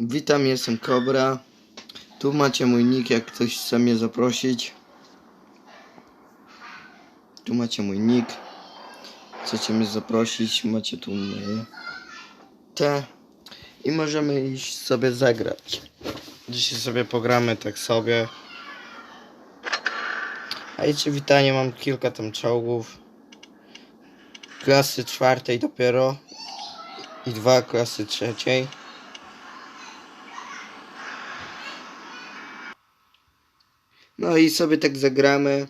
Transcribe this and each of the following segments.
Witam, jestem Kobra. Tu macie mój nick, jak ktoś chce mnie zaprosić. Tu macie mój nick. Chcecie mnie zaprosić, macie tu moje te. I możemy iść sobie zagrać. Dzisiaj sobie pogramy tak sobie. A jeszcze witanie, mam kilka tam czołgów. Klasy czwartej dopiero. I dwa klasy trzeciej. No i sobie tak zagramy.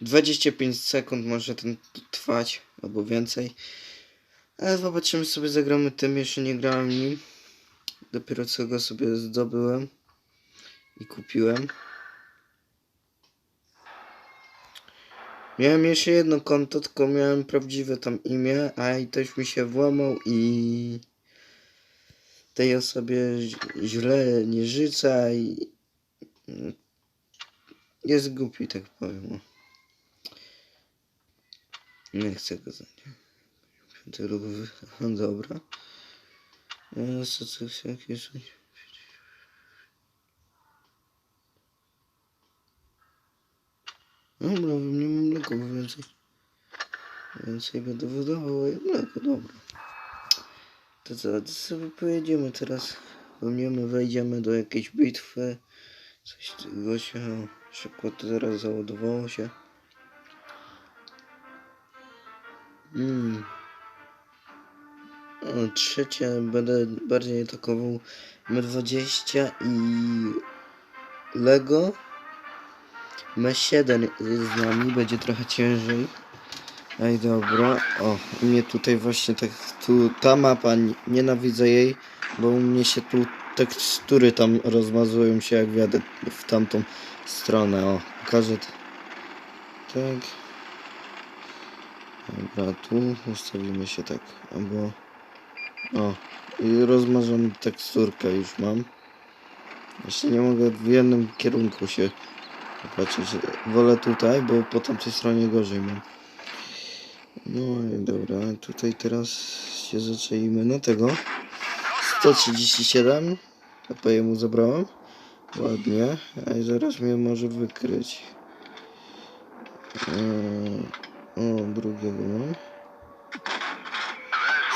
25 sekund może ten trwać, albo więcej. Ale zobaczymy sobie, zagramy tym, jeszcze nie grałem nim. Dopiero co go sobie zdobyłem i kupiłem. Miałem jeszcze jedno konto, tylko miałem prawdziwe tam imię, a i ktoś mi się włamał i tej osobie źle nie życzę i jest głupi, tak powiem. o. Nie chcę go za nie. Piąty no dobra. E, Co, co, co, jakieś... Dobra, nie mam mleka, bo więcej. Więcej będę wydawał, mleko, dobra. To co, to sobie pojedziemy teraz. Weźmiemy, wejdziemy do jakiejś bitwy. Coś tego się szybko to teraz załadowało się. Mm. O, trzecie będę bardziej atakował M20 i Lego. M7 jest z nami, będzie trochę ciężej. Ej, dobra. O, mnie tutaj właśnie tak, tu ta mapa, nie- nienawidzę jej, bo u mnie się tu tekstury tam rozmazują się jak wiadę w tamtą stronę. O, pokażę. Tak. Dobra, tu ustawimy się tak, albo... O, i rozmażoną teksturkę już mam. Jeszcze nie mogę w jednym kierunku się patrzeć. Wolę tutaj, bo po tamtej stronie gorzej mam. No i dobra, tutaj teraz się zaczęliśmy na tego. 137. A jemu zabrałem. Ładnie. A zaraz mnie może wykryć. Eee, o, drugiego mam.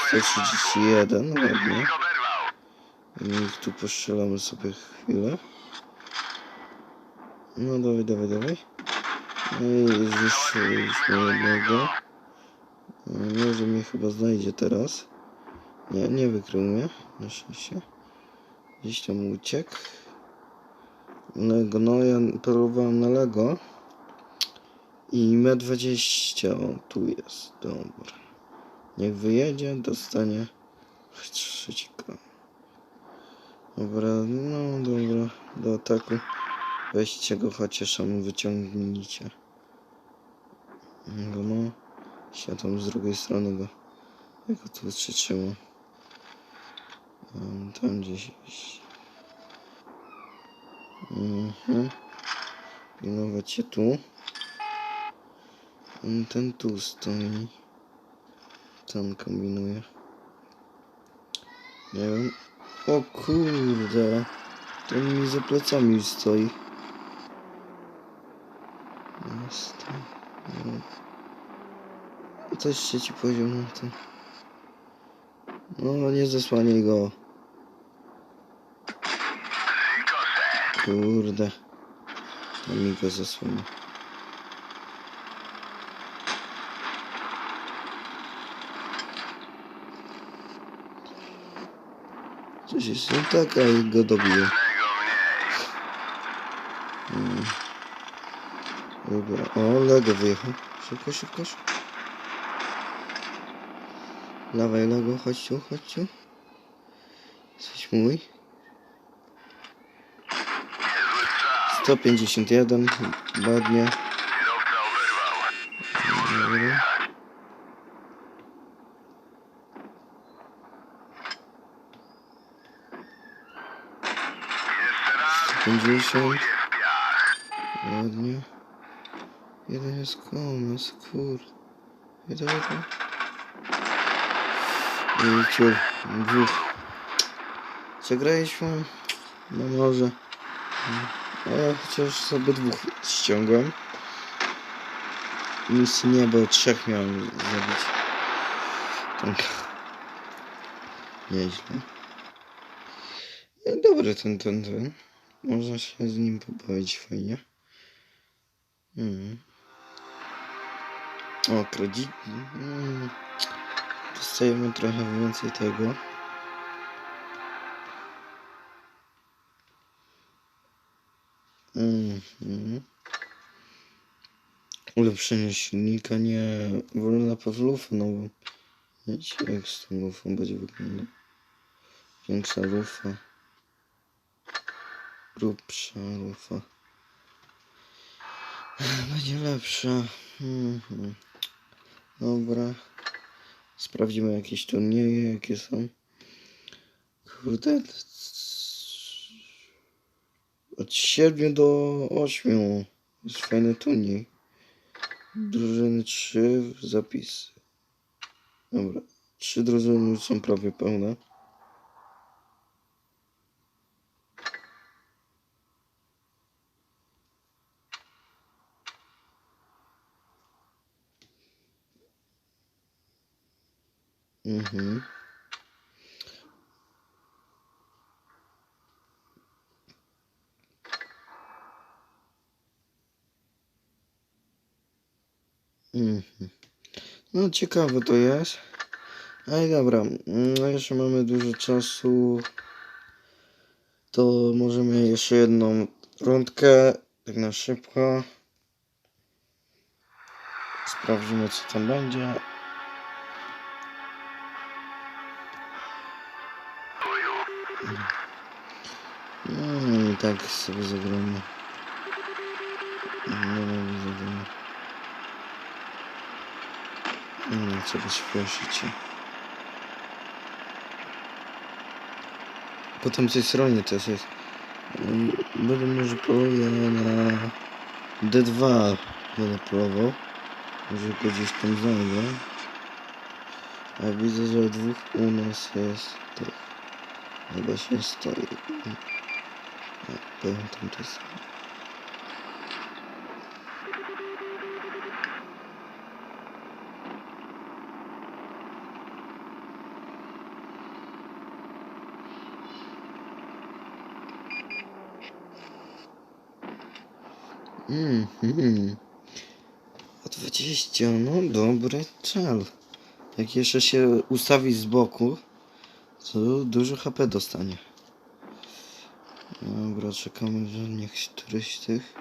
131, ładnie. I tu postrzelamy sobie chwilę. No dawaj, dawaj, dawaj. No i zniszczyliśmy jednego. No, Może mnie chyba znajdzie teraz. Nie, nie wykrył mnie. Na szczęście. Gdzieś tam uciekł. No ja próbowałem na Lego. I M20, o tu jest, dobra. Niech wyjedzie, dostanie trzeci kran. Dobra, no dobra, do ataku. Weźcie go chociaż tam wyciągnijcie. No, się tam z drugiej strony go. Jak go tu. Um, Tam gdzieś. Mhm. Pilnować się tu. Mm, Ten tu stoi. Tam kombinuje. Nie wiem. O kurde. Ten mi za plecami stoi. Jest to. To jest trzeci poziom na tym. No nie zasłaniaj go. Kurde. To mi go zasłania. Coś jest nie tak, a go dobiję. Mm. Dobra, o Lego wyjechał. Szybko, szybko, szybko. Dawaj Lego, chodź tu, chodź tu. Jesteś mój. 151, ładnie. Pięćdziesiąt. Ładnie. Jeden jest komas, kur. Jeden, jeden. I ciur. Dwóch. Zagraliśmy? No może. A ja chociaż sobie dwóch ściągam. Misji nie, bo trzech miałem. Tak. Nieźle. No, Dobry ten, ten, ten. Można się z nim pobawić fajnie. Mm. O, kredyt. Mm. Dostajemy trochę więcej tego. Mhm. Ulepszenie silnika, nie. Wolę na pewno lufę nową. Wiecie jak z tą lufą będzie wyglądał. Większa lufa. Grubsza lufa. Będzie lepsza. Mhm. Dobra. Sprawdzimy jakieś turnieje, jakie są. Kurde. Od 7 do 8 jest fajny turniej. Drużyny 3 zapisy. Dobra. Trzy drużyny już są prawie pełne. Mhm. Mhm. No ciekawe to jest. Ej dobra, no jeszcze mamy dużo czasu. To możemy jeszcze jedną rundkę, tak na szybko. Sprawdzimy co tam będzie. No i tak sobie zagramy. No, zagramy. Nie trzeba śpieszyć się. Po tamtej stronie też jest. Mm, Będę może poluję na D2 będę polował. Może go gdzieś tam znajdę. A widzę, że dwóch u nas jest tych. Chyba się stoi. No, powiem tamtej Mhm. O 20, no dobry cel. Jak jeszcze się ustawi z boku, to dużo HP dostanie. Dobra, czekamy, że niech któryś tych.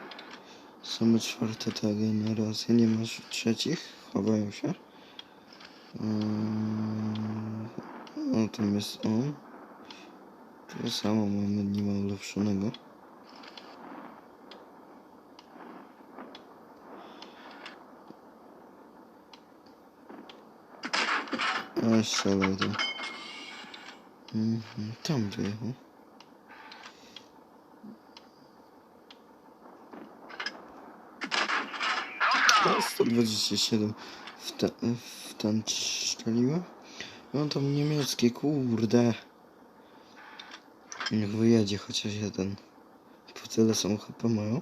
Same czwarte tagi na raz. Ja nie masz trzecich? Chowają się. Eee, o, tam jest on. Tyle samo mamy, nie ma ulepszonego. A strzelaj to. Mhm, tam wyjechał. O, 127 w, te, w ten strzeliłem. No tam niemieckie, kurde. Niech wyjedzie chociaż jeden. Po tyle są HP mają.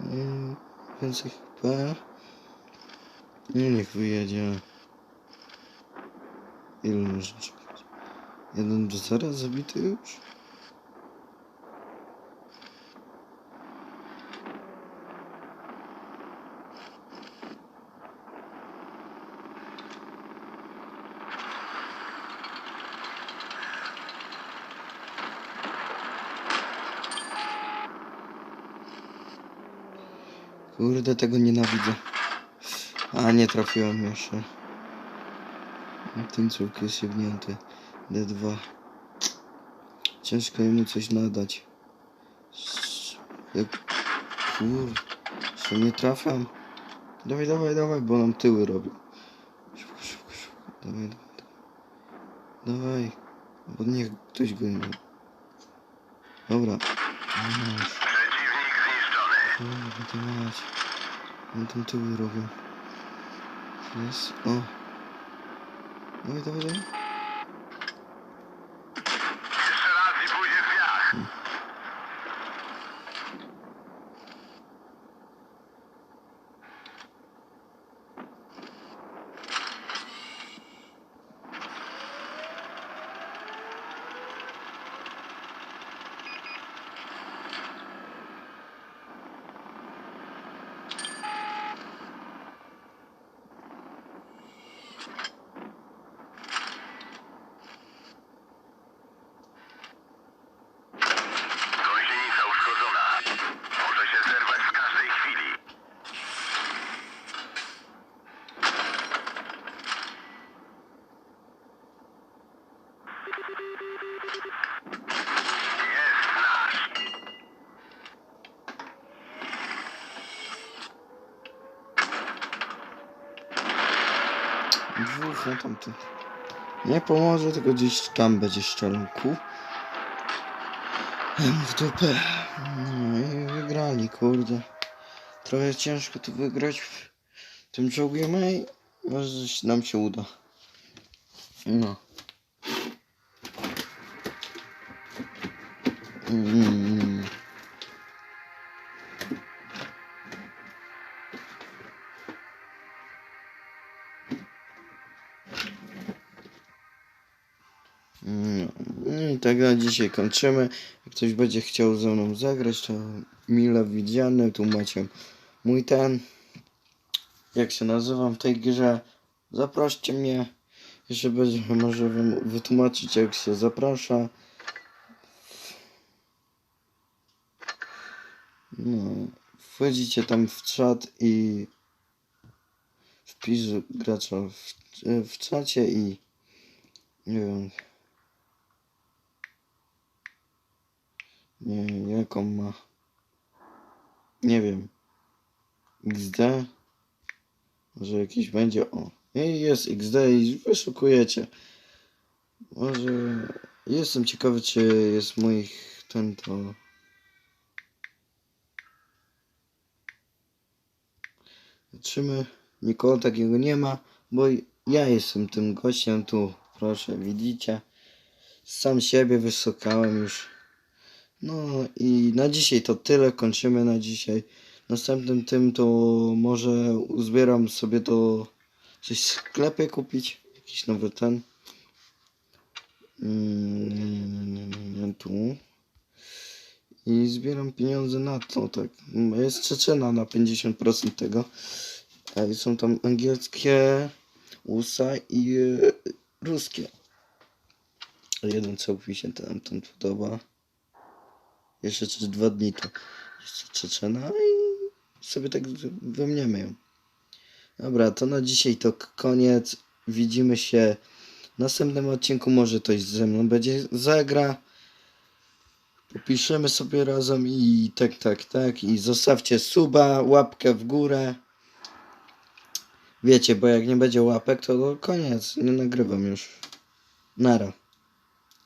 Mm, Więcej HP. No niech wyjedzie. Ile można czekać? Jeden do zera zabity już? Kurde, tego nienawidzę. A, nie trafiłem jeszcze. Ten córk jest sięgnięty. D2. Ciężko jemu coś nadać. Jak... Kur... Że nie trafiam. Dawaj, dawaj, dawaj, bo nam tyły robią. Szybko, szybko, szybko. Dawaj, dawaj, dawaj. Dawaj. Bo niech ktoś go nie... Dobra. Masz. Kurde, to mać. Nam tam tyły robią. Jest... O. Dawaj, dawaj, dawaj. No tamty. Nie pomoże, tylko gdzieś tam będzie strzelał ku. W dupę. No i wygrali, kurde. Trochę ciężko to wygrać w tym czołgiem, ale może nam się uda. No. Mm. Tak na dzisiaj kończymy. Jak ktoś będzie chciał ze mną zagrać, to mile widziane. Tu macie mój ten. Jak się nazywam w tej grze. Zaproście mnie. Jeszcze będzie może wytłumaczyć jak się zaprasza. No. Wchodzicie tam w czat i wpisz gracza w, w czacie i nie wiem Nie, jaką ma? Nie wiem. XD? Może jakiś będzie? O. Jest XD i wyszukujecie. Może... Jestem ciekawy, czy jest moich... ten to... Zobaczymy. Nikogo takiego nie ma, bo ja jestem tym gościem tu. Proszę, widzicie? Sam siebie wysokałem już. No i na dzisiaj to tyle, kończymy na dzisiaj. Następnym tym to może uzbieram sobie to coś w sklepie kupić, jakiś nowy ten. Mm, tu. I zbieram pieniądze na to, tak. Jest Czeczena na 50% tego. Są tam angielskie, USA i e, ruskie. Jeden całk mi się tam, tam podoba. Jeszcze przez dwa dni to jeszcze Czeczena i sobie tak wymieniamy ją. Dobra, to na dzisiaj to koniec. Widzimy się w następnym odcinku. Może ktoś ze mną będzie zagra. Popiszemy sobie razem i tak, tak, tak. I zostawcie suba, łapkę w górę. Wiecie, bo jak nie będzie łapek, to koniec. Nie nagrywam już. Nara.